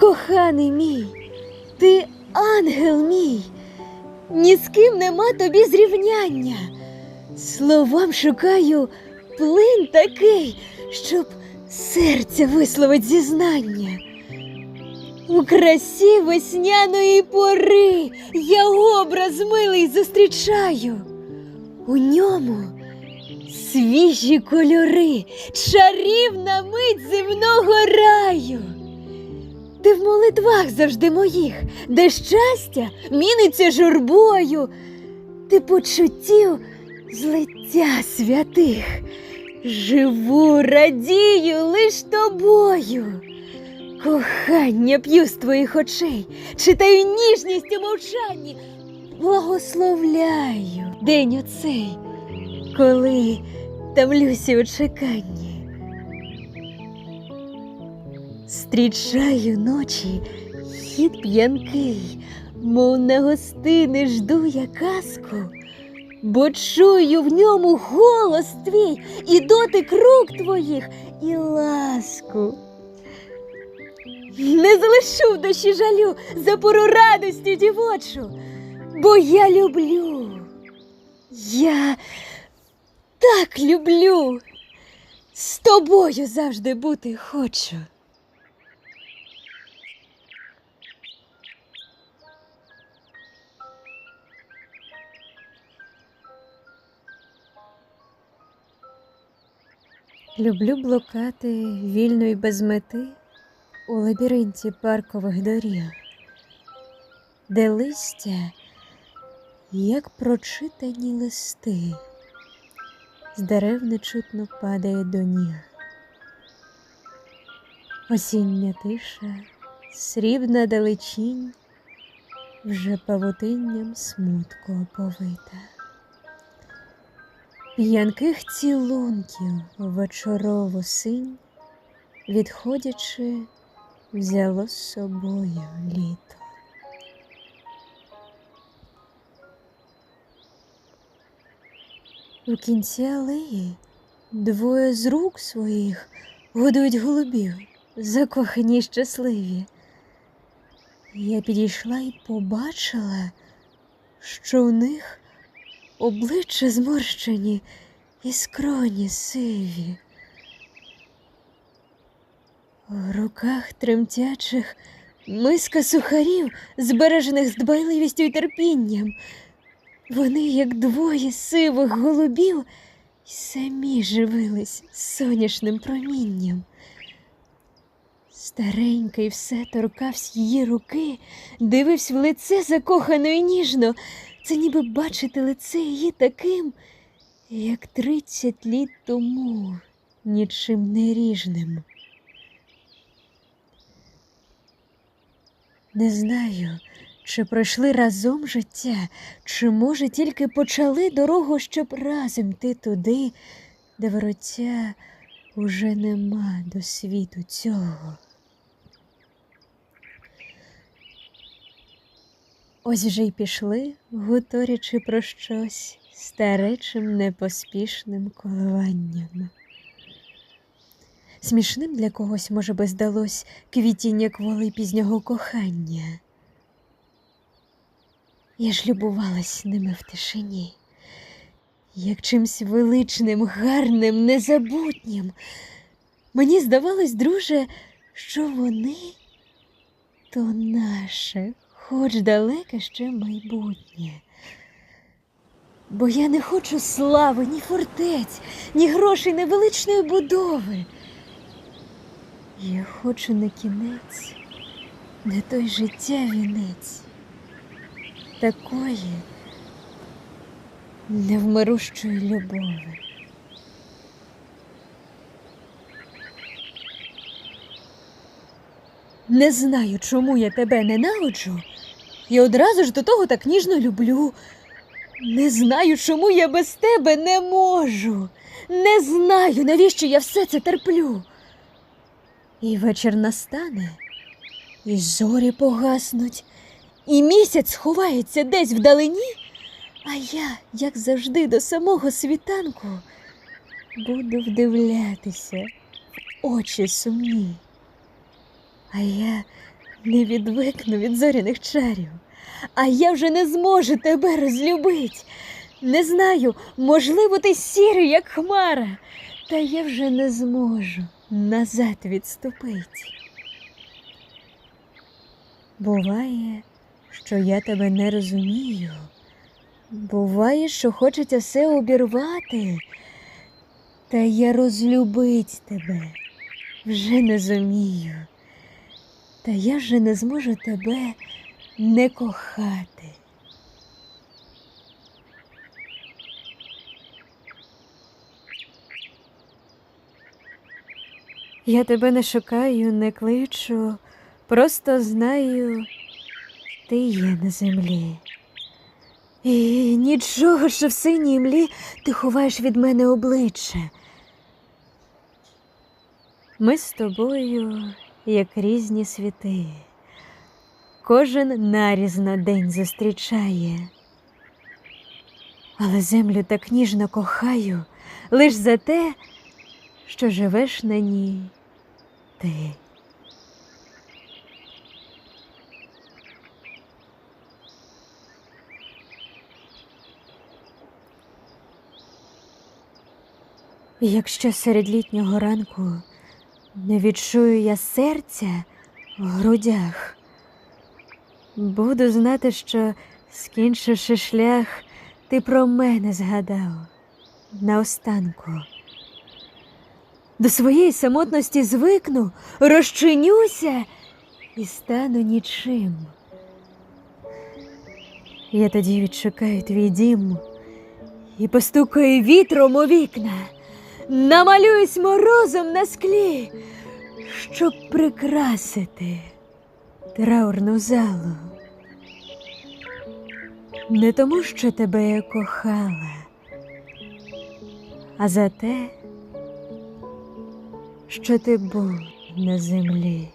Коханий мій, ти ангел мій, ні з ким нема тобі зрівняння. Словам шукаю плин такий, щоб серця висловить зізнання. У красі весняної пори я образ милий зустрічаю. У ньому свіжі кольори, чарівна мить земного раю. Ти в молитвах завжди моїх, де щастя міниться журбою, ти почуттів злиття святих. Живу, радію лиш тобою. Кохання п'ю з твоїх очей, читаю ніжність у мовчанні, благословляю день оцей, коли тамлюся у чеканні. Зустрічаю ночі хід п'янкий, мов на гостини жду я казку, бо чую в ньому голос твій і дотик рук твоїх, і ласку. Не залишу в душі жалю за пору радості дівочу, бо я люблю. Я так люблю. З тобою завжди бути хочу. Люблю блукати вільно і без мети у лабіринті паркових доріг, де листя, як прочитані листи, з дерев нечутно падає до ніг. Осіння тиша, срібна далечінь, вже павутинням смутку оповита. П'янких цілунків вечорову синь, відходячи, взяло з собою літо. У кінці алеї двоє з рук своїх годують голубів, закохані щасливі. Я підійшла і побачила, що в них обличчя зморщені і скроні сиві. В руках тремтячих миска сухарів, збережених з дбайливістю й терпінням. Вони, як двоє сивих голубів, самі живились сонячним промінням. Старенький все торкавсь її руки, дивився в лице закохано й ніжно. Це ніби бачити лице її таким, як тридцять літ тому, нічим не ріжним. Не знаю, чи пройшли разом життя, чи, може, тільки почали дорогу, щоб разом йти туди, де вороття уже нема до світу цього. Ось вже й пішли, гуторячи про щось старечим непоспішним коливанням. Смішним для когось, може би, здалось квітіння кволи пізнього кохання. Я ж любувалась ними в тишині, як чимсь величним, гарним, незабутнім. Мені здавалось, друже, що вони то наше, хоч далеке ще майбутнє. Бо я не хочу слави, ні фортець, ні грошей, ні будови. Я хочу на кінець, не той життя вінець, такої невмирущої любові. Не знаю, чому я тебе ненавиджу, і одразу ж до того так ніжно люблю. Не знаю, чому я без тебе не можу. Не знаю, навіщо я все це терплю. І вечір настане, і зорі погаснуть, і місяць ховається десь вдалині, а я, як завжди, до самого світанку буду вдивлятися в очі сумні. А я не відвикну від зоряних чарів, а я вже не зможу тебе розлюбить. Не знаю, можливо, ти сірий, як хмара, та я вже не зможу назад відступить. Буває, що я тебе не розумію. Буває, що хочеться все обірвати, та я розлюбить тебе вже не зумію. Та я вже не зможу тебе не кохати. Я тебе не шукаю, не кличу, просто знаю, ти є на землі. І нічого, що в синій млі ти ховаєш від мене обличчя. Ми з тобою, як різні світи, кожен нарізно день зустрічає. Але землю так ніжно кохаю лиш за те, що живеш на ній ти. Якщо серед літнього ранку не відчую я серця в грудях, буду знати, що, скінчивши шлях, ти про мене згадав наостанку. До своєї самотності звикну, розчинюся і стану нічим. Я тоді відшукаю твій дім і постукаю вітром у вікна, намалююсь морозом на склі, щоб прикрасити траурну залу. Не тому, що тебе я кохала, а за те, що ти був на землі.